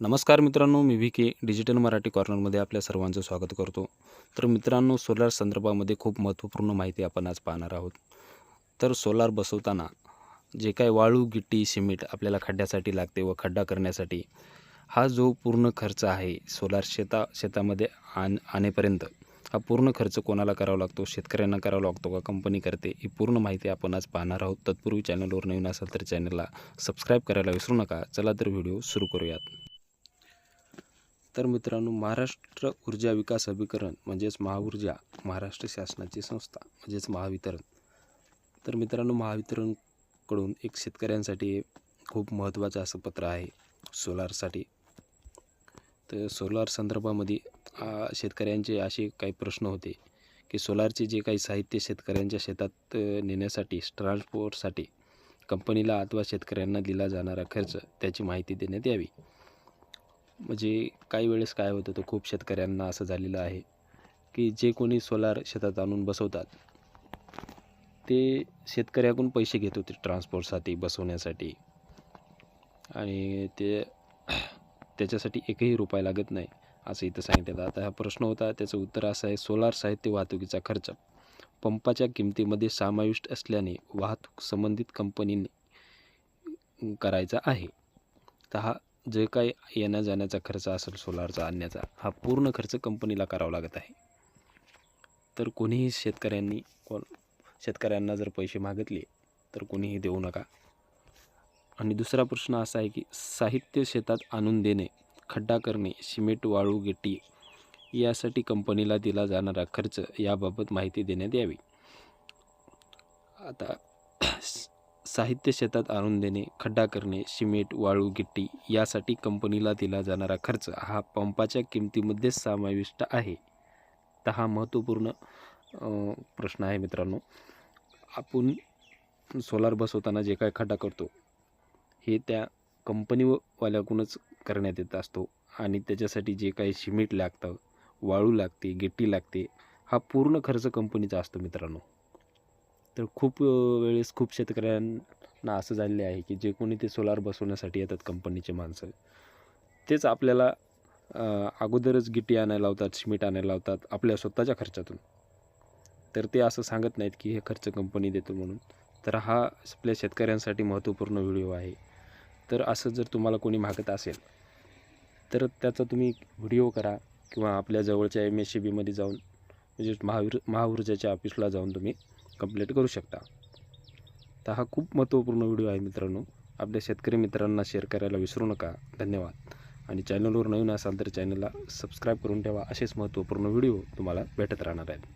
नमस्कार मित्रांनो मी व्ही के डिजिटल मराठी कॉर्नरमध्ये आपल्या सर्वांचं स्वागत करतो. तर मित्रांनो सोलार संदर्भामध्ये खूप महत्त्वपूर्ण माहिती आपण आज पाहणार आहोत. तर सोलार बसवताना जे काही वाळू गिट्टी सिमेंट आपल्याला खड्ड्यासाठी लागते व खड्डा करण्यासाठी हा जो पूर्ण खर्च आहे सोलार शेता शेतामध्ये आण आणेपर्यंत हा पूर्ण खर्च कोणाला करावा लागतो? शेतकऱ्यांना करावा लागतो का? कंपनी करते ही पूर्ण माहिती आपण आज पाहणार आहोत. तत्पूर्वी चॅनलवर नवीन असाल तर चॅनलला सबस्क्राईब करायला विसरू नका. चला तर व्हिडिओ सुरू करूयात. तर मित्रांनो महाराष्ट्र ऊर्जा विकास अभिकरण म्हणजेच महाऊर्जा महाराष्ट्र शासनाची संस्था म्हणजेच महावितरण. तर मित्रांनो महावितरणकडून एक शेतकऱ्यांसाठी खूप महत्त्वाचं असं पत्र आहे सोलारसाठी. तर सोलार संदर्भामध्ये शेतकऱ्यांचे असे काही प्रश्न होते की सोलारचे जे काही साहित्य शेतकऱ्यांच्या शेतात नेण्यासाठी ट्रान्सपोर्टसाठी कंपनीला अथवा शेतकऱ्यांना दिला जाणारा खर्च त्याची माहिती देण्यात यावी. म्हणजे काही वेळेस काय होतं तर खूप शेतकऱ्यांना असं झालेलं आहे की जे कोणी सोलार शेतात आणून बसवतात ते शेतकऱ्याकडून पैसे घेत होते ट्रान्सपोर्टसाठी बसवण्यासाठी. आणि ते त्याच्यासाठी एकही रुपया लागत नाही असं इथं सांगितलं आता हा प्रश्न होता त्याचं उत्तर असं आहे सोलार साहित्य वाहतुकीचा खर्च. पंपाच्या किमतीमध्ये समाविष्ट असल्याने वाहतूक संबंधित कंपनीने करायचा आहे. तर हा जे काही येण्या जाण्याचा खर्च असेल सोलारचा आणण्याचा हा पूर्ण खर्च कंपनीला करावा लागत आहे. तर कोणीही शेतकऱ्यांनी कोण शेतकऱ्यांना जर पैसे मागितले तर कोणीही देऊ नका. आणि दुसरा प्रश्न असा आहे की साहित्य शेतात आणून देणे खड्डा करणे सिमेंट वाळू गिट्टी यासाठी कंपनीला दिला जाणारा खर्च याबाबत माहिती देण्यात यावी. आता साहित्य शेतात आणून देणे खड्डा करणे सिमेंट वाळू गिट्टी यासाठी कंपनीला दिला जाणारा खर्च हा पंपाच्या किमतीमध्ये समाविष्ट आहे. तर हा महत्त्वपूर्ण प्रश्न आहे मित्रांनो. आपण सोलार बसवताना जे काय खड्डा करतो हे त्या कंपनीवाल्याकडूनच करण्यात येत असतो आणि त्याच्यासाठी जे काही सिमेंट लागतं वाळू लागते गिट्टी लागते हा पूर्ण खर्च कंपनीचा असतो मित्रांनो. तर खूप वेळेस खूप शेतकऱ्यांना असं झालेले आहे की जे कोणी ते सोलार बसवण्यासाठी येतात कंपनीचे माणसं. तेच आपल्याला अगोदरच गिट्टी आणायला लावतात सिमेंट आणायला लावतात आपल्या स्वतःच्या खर्चातून. तर ते असं सांगत नाहीत की हे खर्च कंपनी देतो म्हणून. तर हा आपल्या शेतकऱ्यांसाठी महत्त्वपूर्ण व्हिडिओ आहे. तर असं जर तुम्हाला कोणी मागत असेल तर त्याचा तुम्ही व्हिडिओ करा किंवा आपल्या जवळच्या एम एस सी बीमध्ये जाऊन म्हणजे महावीर महाऊर्जाच्या ऑफिसला जाऊन तुम्ही कंप्लीट करू शकता. तर हा खूप महत्त्वपूर्ण व्हिडिओ आहे मित्रांनो. आपल्या शेतकरी मित्रांना शेअर करायला विसरू नका. धन्यवाद. आणि चॅनलवर नवीन असाल तर चॅनलला सबस्क्राईब करून ठेवा. असेच महत्त्वपूर्ण व्हिडिओ तुम्हाला भेटत राहणार आहेत.